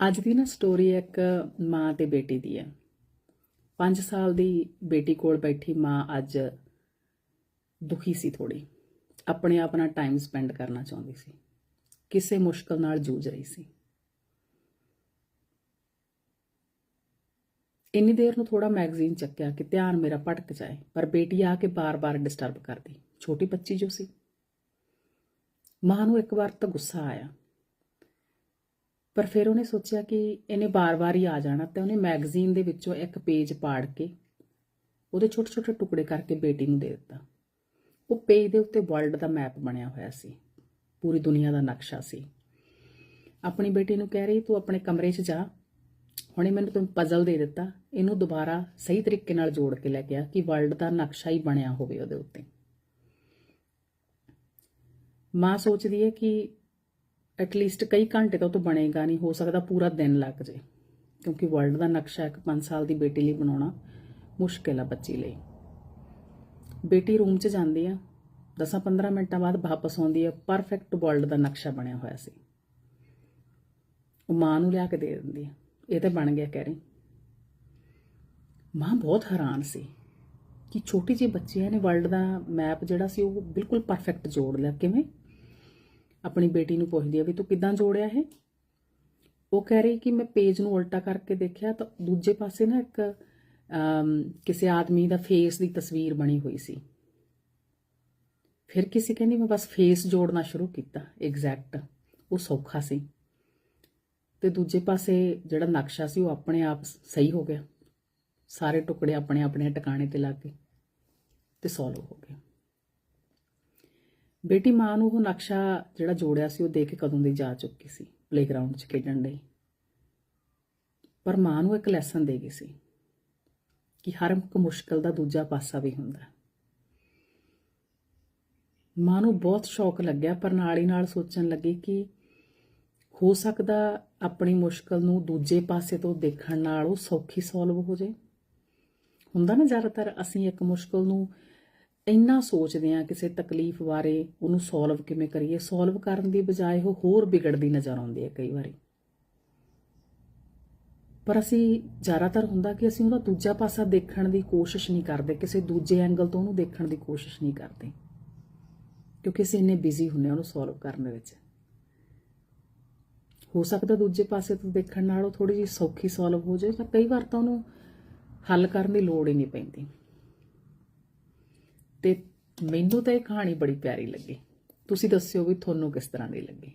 ਅੱਜ ਦੀ ਨਾ ਸਟੋਰੀ ਇੱਕ ਮਾਂ ਤੇ ਬੇਟੀ ਦੀ ਹੈ। 5 ਸਾਲ ਦੀ ਬੇਟੀ ਕੋਲ ਬੈਠੀ ਮਾਂ ਅੱਜ ਦੁਖੀ ਸੀ ਥੋੜੀ ਆਪਣੇ ਆਪ ਨਾਲ ਟਾਈਮ ਸਪੈਂਡ ਕਰਨਾ ਚਾਹੁੰਦੀ ਸੀ। ਕਿਸੇ ਮੁਸ਼ਕਲ ਨਾਲ ਜੂਝ ਰਹੀ ਸੀ। ਇੰਨੀ ਦੇਰ ਨੂੰ ਥੋੜਾ ਮੈਗਜ਼ੀਨ ਚੱਕਿਆ ਕਿ ਧਿਆਨ ਮੇਰਾ ਭਟਕ ਜਾਏ, ਪਰ ਬੇਟੀ ਆ ਕੇ ਬਾਰ-ਬਾਰ ਡਿਸਟਰਬ ਕਰਦੀ। ਛੋਟੀ ਬੱਚੀ ਜੋ ਸੀ। ਮਾਂ ਨੂੰ ਇੱਕ ਵਾਰ ਤਾਂ ਗੁੱਸਾ ਆਇਆ। ਪਰ ਫਿਰ ਉਹਨੇ ਸੋਚਿਆ ਕਿ ਇਹਨੇ ਬਾਰ-ਬਾਰ ਹੀ ਆ ਜਾਣਾ ਤੇ ਉਹਨੇ ਮੈਗਜ਼ੀਨ ਦੇ ਵਿੱਚੋਂ ਇੱਕ ਪੇਜ ਪਾੜ ਕੇ ਉਹਦੇ ਛੋਟੇ-ਛੋਟੇ ਟੁਕੜੇ ਕਰਕੇ ਬੇਟੀ ਨੂੰ ਦੇ ਦਿੱਤਾ। ਉਹ ਪੇਜ ਦੇ ਉੱਤੇ ਵਰਲਡ ਦਾ ਮੈਪ ਬਣਿਆ ਹੋਇਆ ਸੀ। ਪੂਰੀ ਦੁਨੀਆ ਦਾ ਨਕਸ਼ਾ ਸੀ। ਆਪਣੀ ਬੇਟੀ ਨੂੰ ਕਹਿ ਰਹੀ, ਤੂੰ ਆਪਣੇ ਕਮਰੇ 'ਚ ਜਾ। ਹੁਣੇ ਮੈਨੂੰ ਤੂੰ ਪਜ਼ਲ ਦੇ ਦਿੱਤਾ। ਇਹਨੂੰ ਦੁਬਾਰਾ ਸਹੀ ਤਰੀਕੇ ਨਾਲ ਜੋੜ ਕੇ ਲੈ ਗਿਆ ਕਿ ਵਰਲਡ ਦਾ ਨਕਸ਼ਾ ਹੀ ਬਣਿਆ ਹੋਵੇ ਉਹਦੇ ਉੱਤੇ। ਮਾਂ ਸੋਚਦੀ ਹੈ ਕਿ ਐਟਲੀਸਟ ਕਈ ਘੰਟੇ ਤਾਂ ਉਹ ਤੋਂ ਬਣੇਗਾ ਨਹੀਂ, ਹੋ ਸਕਦਾ ਪੂਰਾ ਦਿਨ ਲੱਗ ਜੇ। ਕਿਉਂਕਿ ਵਰਲਡ ਦਾ ਨਕਸ਼ਾ ਇੱਕ 5 ਸਾਲ ਦੀ ਬੇਟੀ ਲਈ ਬਣਾਉਣਾ ਮੁਸ਼ਕਿਲ ਆ ਬੱਚੀ ਲਈ। ਬੇਟੀ ਰੂਮ 'ਚ ਜਾਂਦੀ ਆ 10-15 ਮਿੰਟਾਂ ਬਾਅਦ ਵਾਪਸ ਆਉਂਦੀ ਆ ਪਰਫੈਕਟ ਵਰਲਡ ਦਾ ਨਕਸ਼ਾ ਬਣਿਆ ਹੋਇਆ ਸੀ। ਉਹ ਮਾਂ ਨੂੰ ਲਿਆ ਕੇ ਦੇ ਦਿੰਦੀ ਆ, ਇਹ ਤਾਂ ਬਣ ਗਿਆ ਕਹਿ ਰਹੀ ਮਾਂ ਬਹੁਤ ਹੈਰਾਨ ਸੀ ਕਿ ਛੋਟੀ ਜਿਹੀ ਬੱਚੀ ਨੇ ਵਰਲਡ ਦਾ ਮੈਪ ਜਿਹੜਾ ਸੀ ਉਹ ਬਿਲਕੁਲ ਪਰਫੈਕਟ ਜੋੜ ਲਿਆ। ਕਿਵੇਂ? ਆਪਣੀ ਬੇਟੀ ਨੂੰ ਪੁੱਛਦੀ ਆ ਵੀ ਤੂੰ ਕਿੱਦਾਂ ਜੋੜਿਆ ਇਹ? ਉਹ ਕਹਿ ਰਹੀ ਕਿ ਮੈਂ ਪੇਜ ਨੂੰ ਉਲਟਾ ਕਰਕੇ ਦੇਖਿਆ ਤਾਂ ਦੂਜੇ ਪਾਸੇ ਨਾ ਇੱਕ ਕਿਸੇ ਆਦਮੀ ਦਾ ਫੇਸ ਦੀ ਤਸਵੀਰ ਬਣੀ ਹੋਈ ਸੀ। ਫਿਰ ਕਿਸੇ ਕਹਿੰਦੀ ਮੈਂ ਬਸ ਫੇਸ ਜੋੜਨਾ ਸ਼ੁਰੂ ਕੀਤਾ ਐਗਜ਼ੈਕਟ ਉਹ ਸੌਖਾ ਸੀ। ਤੇ ਦੂਜੇ ਪਾਸੇ ਜਿਹੜਾ ਨਕਸ਼ਾ ਸੀ ਉਹ ਆਪਣੇ ਆਪ ਸਹੀ ਹੋ ਗਿਆ। ਸਾਰੇ ਟੁਕੜੇ ਆਪਣੇ ਆਪਣੇ ਟਿਕਾਣੇ ਤੇ ਲੱਗ ਗਏ ਤੇ ਸੋਲਵ ਹੋ ਗਿਆ। ਬੇਟੀ ਮਾਂ ਨੂੰ ਉਹ ਨਕਸ਼ਾ ਜਿਹੜਾ ਜੋੜਿਆ ਸੀ, ਉਹ ਦੇ ਕੇ ਕਦੋਂ ਦੀ ਜਾ ਚੁੱਕੀ ਸੀ ਪਲੇਗਰਾਉਂਡ 'ਚ ਖੇਡਣ ਲਈ। ਪਰ ਮਾਂ ਨੂੰ ਇੱਕ ਲੈਸਨ ਦੇ ਗਈ ਸੀ ਕਿ ਹਰ ਇੱਕ ਮੁਸ਼ਕਲ ਦਾ ਦੂਜਾ ਪਾਸਾ ਵੀ ਹੁੰਦਾ ਮਾਂ ਨੂੰ ਬਹੁਤ ਸ਼ੌਕ ਲੱਗਿਆ, ਪਰ ਨਾਲ ਹੀ ਨਾਲ ਸੋਚਣ ਲੱਗੀ ਕਿ ਹੋ ਸਕਦਾ ਆਪਣੀ ਮੁਸ਼ਕਲ ਨੂੰ ਦੂਜੇ ਪਾਸੇ ਤੋਂ ਦੇਖਣ ਨਾਲ ਉਹ ਸੌਖੀ ਸੋਲਵ ਹੋ ਜੇ ਹੁੰਦਾ ਨਾ ਜ਼ਿਆਦਾਤਰ ਅਸੀਂ ਇੱਕ ਮੁਸ਼ਕਲ ਨੂੰ ਇੰਨਾ ਸੋਚਦੇ ਹਾਂ ਕਿਸੇ ਤਕਲੀਫ ਬਾਰੇ ਉਹਨੂੰ ਸੋਲਵ ਕਿਵੇਂ ਕਰੀਏ? ਸੋਲਵ ਕਰਨ ਦੀ ਬਜਾਏ ਉਹ ਹੋਰ ਵਿਗੜਦੀ ਨਜ਼ਰ ਆਉਂਦੀ ਹੈ ਕਈ ਵਾਰੀ। ਪਰ ਅਸੀਂ ਜ਼ਿਆਦਾਤਰ ਹੁੰਦਾ ਕਿ ਅਸੀਂ ਉਹਦਾ ਦੂਜਾ ਪਾਸਾ ਦੇਖਣ ਦੀ ਕੋਸ਼ਿਸ਼ ਨਹੀਂ ਕਰਦੇ, ਕਿਸੇ ਦੂਜੇ ਐਂਗਲ ਤੋਂ ਉਹਨੂੰ ਦੇਖਣ ਦੀ ਕੋਸ਼ਿਸ਼ ਨਹੀਂ ਕਰਦੇ। ਕਿਉਂਕਿ ਅਸੀਂ ਇੰਨੇ ਬਿਜ਼ੀ ਹੁੰਨੇ ਉਹਨੂੰ ਸੋਲਵ ਕਰਨ ਵਿੱਚ। ਹੋ ਸਕਦਾ ਦੂਜੇ ਪਾਸੇ ਤੋਂ ਦੇਖਣ ਨਾਲ ਉਹ ਥੋੜੀ ਜਿਹੀ ਸੌਖੀ ਸੋਲਵ ਹੋ ਜਾਏ ਤਾਂ ਕਈ ਵਾਰ ਤਾਂ ਉਹਨੂੰ ਹੱਲ ਕਰਨ ਦੀ ਲੋੜ ਹੀ ਨਹੀਂ ਪੈਂਦੀ। ਤੇ ਮੈਨੂੰ ਤਾਂ ਇਹ ਕਹਾਣੀ ਬੜੀ ਪਿਆਰੀ ਲੱਗੀ। ਤੁਸੀਂ ਦੱਸਿਓ ਵੀ ਤੁਹਾਨੂੰ ਕਿਸ ਤਰ੍ਹਾਂ ਦੀ ਲੱਗੀ।